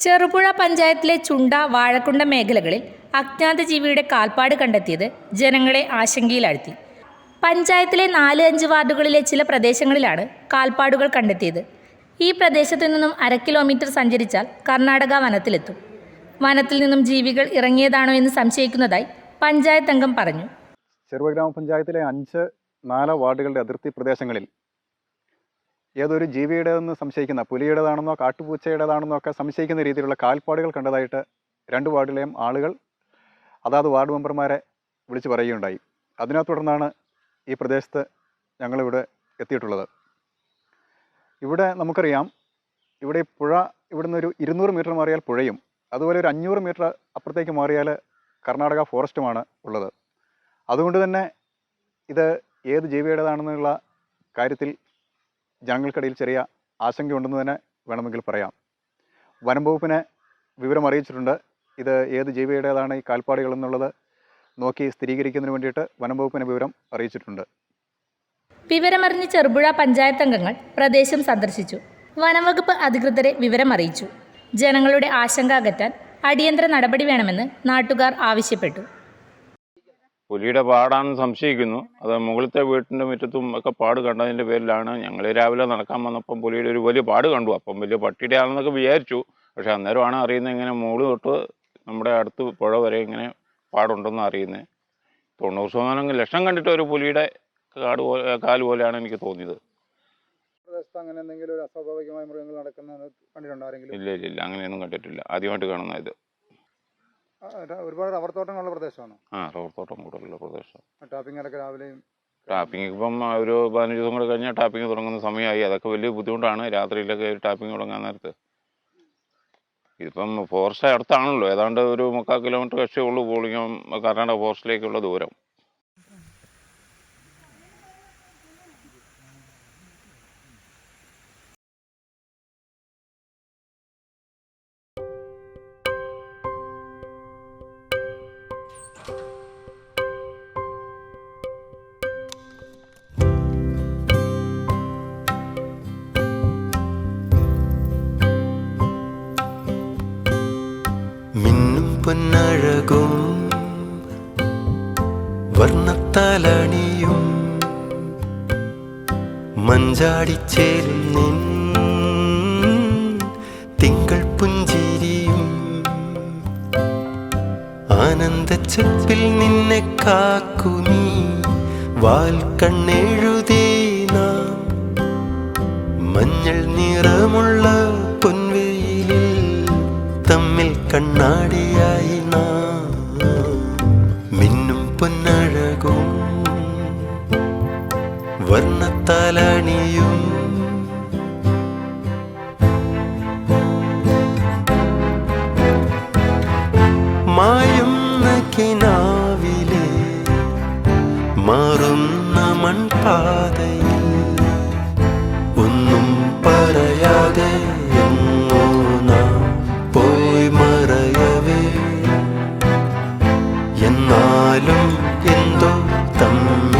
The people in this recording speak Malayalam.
ചെറുപുഴ പഞ്ചായത്തിലെ ചുണ്ട വാഴക്കുണ്ട മേഖലകളിൽ അജ്ഞാത ജീവിയുടെ കാൽപ്പാട് കണ്ടെത്തിയത് ജനങ്ങളെ ആശങ്കയിലാഴ്ത്തി. പഞ്ചായത്തിലെ നാല് അഞ്ച് വാർഡുകളിലെ ചില പ്രദേശങ്ങളിലാണ് കാൽപ്പാടുകൾ കണ്ടെത്തിയത്. ഈ പ്രദേശത്തു നിന്നും അര കിലോമീറ്റർ സഞ്ചരിച്ചാൽ കർണാടക വനത്തിലെത്തും. വനത്തിൽ നിന്നും ജീവികൾ ഇറങ്ങിയതാണോ എന്ന് സംശയിക്കുന്നതായി പഞ്ചായത്ത് അംഗം പറഞ്ഞു. ചെറുവ ഗ്രാമപഞ്ചായത്തിലെ അഞ്ച് നാല് വാർഡുകളുടെ അതിർത്തി പ്രദേശങ്ങളിൽ ഏതൊരു ജീവിയുടേതെന്ന് സംശയിക്കുന്ന പുലിയുടേതാണെന്നോ കാട്ടുപൂച്ചയുടേതാണെന്നോ ഒക്കെ സംശയിക്കുന്ന രീതിയിലുള്ള കാൽപ്പാടുകൾ കണ്ടതായിട്ട് രണ്ട് വാർഡിലെയും ആളുകൾ അതാത് വാർഡ് മെമ്പർമാരെ വിളിച്ചു പറയുകയുണ്ടായി. അതിനെ തുടർന്നാണ് ഈ പ്രദേശത്ത് ഞങ്ങളിവിടെ എത്തിയിട്ടുള്ളത്. ഇവിടെ നമുക്കറിയാം ഇവിടെ പുഴ ഇവിടുന്ന് ഒരു ഇരുന്നൂറ് മീറ്റർ മാറിയാൽ പുഴയും അതുപോലെ ഒരു അഞ്ഞൂറ് മീറ്റർ അപ്പുറത്തേക്ക് മാറിയാൽ കർണാടക ഫോറസ്റ്റുമാണ് ഉള്ളത്. അതുകൊണ്ട് തന്നെ ഇത് ഏത് ജീവിയുടേതാണെന്നുള്ള കാര്യത്തിൽ ജനങ്ങൾക്കിടയിൽ ചെറിയ ആശങ്കയുണ്ടെന്ന് തന്നെ വേണമെങ്കിൽ പറയാം. വനം വകുപ്പിനെ വിവരം അറിയിച്ചിട്ടുണ്ട്. ഇത് ഏത് ജീവിയുടേതാണ് ഈ കാൽപ്പാടുകൾ എന്നുള്ളത് നോക്കി സ്ഥിരീകരിക്കുന്നതിന് വേണ്ടിയിട്ട് വനം വകുപ്പിനെ വിവരം അറിയിച്ചിട്ടുണ്ട്. വിവരമറിഞ്ഞ് ചെറുപുഴ പഞ്ചായത്ത് അംഗങ്ങൾ പ്രദേശം സന്ദർശിച്ചു. വനംവകുപ്പ് അധികൃതരെ വിവരം അറിയിച്ചു ജനങ്ങളുടെ ആശങ്ക അകറ്റാൻ അടിയന്തര നടപടി വേണമെന്ന് നാട്ടുകാർ ആവശ്യപ്പെട്ടു. പുലിയുടെ പാടാണെന്ന് സംശയിക്കുന്നു. അത് മുകളിലത്തെ വീട്ടിന്റെ മുറ്റത്തും ഒക്കെ പാട് കണ്ടതിന്റെ പേരിലാണ് ഞങ്ങൾ രാവിലെ നടക്കാൻ വന്നപ്പം പുലിയുടെ ഒരു വലിയ പാട് കണ്ടു. അപ്പം വലിയ പട്ടിയുടെ ആണെന്നൊക്കെ വിചാരിച്ചു. പക്ഷെ അന്നേരമാണ് അറിയുന്നത് ഇങ്ങനെ മുകളിൽ തൊട്ട് നമ്മുടെ അടുത്ത് പുഴ വരെ ഇങ്ങനെ പാടുണ്ടെന്ന് അറിയുന്നത്. തൊണ്ണൂറ് ശതമാനം ലക്ഷം കണ്ടിട്ട് ഒരു പുലിയുടെ കാട് പോലെ കാൽ പോലെയാണ് എനിക്ക് തോന്നിയത്. അങ്ങനെ എന്തെങ്കിലും ഒരു അസ്വാഭാവികമായ മൃഗങ്ങൾ നടക്കുന്നത് കണ്ടിട്ടുണ്ടോ ആരെങ്കിലും? ഇല്ല ഇല്ല ഇല്ല. അങ്ങനെയൊന്നും കണ്ടിട്ടില്ല. ആദ്യമായിട്ട് കാണുന്ന ഇത്. ഒരുപാട് റബ്ബർ തോട്ടങ്ങളുള്ള പ്രദേശമാണ്? ആ റബ്ബർ തോട്ടം കൂടുതലുള്ള പ്രദേശം. ടാപ്പിങ്ങിലൊക്കെ രാവിലെയും ടാപ്പിംഗ് ഇപ്പം ഒരു പതിനഞ്ച് ദിവസം കൂടെ കഴിഞ്ഞാൽ ടാപ്പിംഗ് തുടങ്ങുന്ന സമയമായി അതൊക്കെ വലിയ ബുദ്ധിമുട്ടാണ്. രാത്രിയിലൊക്കെ ടാപ്പിംഗ് തുടങ്ങാൻ നേരത്ത്. ഇതിപ്പം ഫോറസ്റ്റ് അടുത്താണല്ലോ. ഏതാണ്ട് ഒരു മുക്കാൽ കിലോമീറ്റർ കക്ഷേ ഉള്ളൂ. പോളിങ്ങം കർണാടക ഫോറസ്റ്റിലേക്കുള്ള ദൂരം. പൊന്നഴകും വർണത്താലണിയും മഞ്ചാടിച്ചേരും നിൻ തിങ്കൾ പുഞ്ചിരിയും. ആനന്ദച്ചപ്പിൽ നിന്നെ കാക്കുനി വാൽ കണ്ണെഴുതേ നാം. മഞ്ഞൾ നിറമുള്ള പൊൻവെയിലിൽ തമ്മിൽ കണ്ണാടിയായി വർണത്താലണിയും മായുന്ന കിനാവിലെ മാറുന്ന മൺപാതയിൽ ഒന്നും പറയാതെ എങ്ങോ നാം മറയവേ. എന്നാലും എന്തോ തമ്മിൽ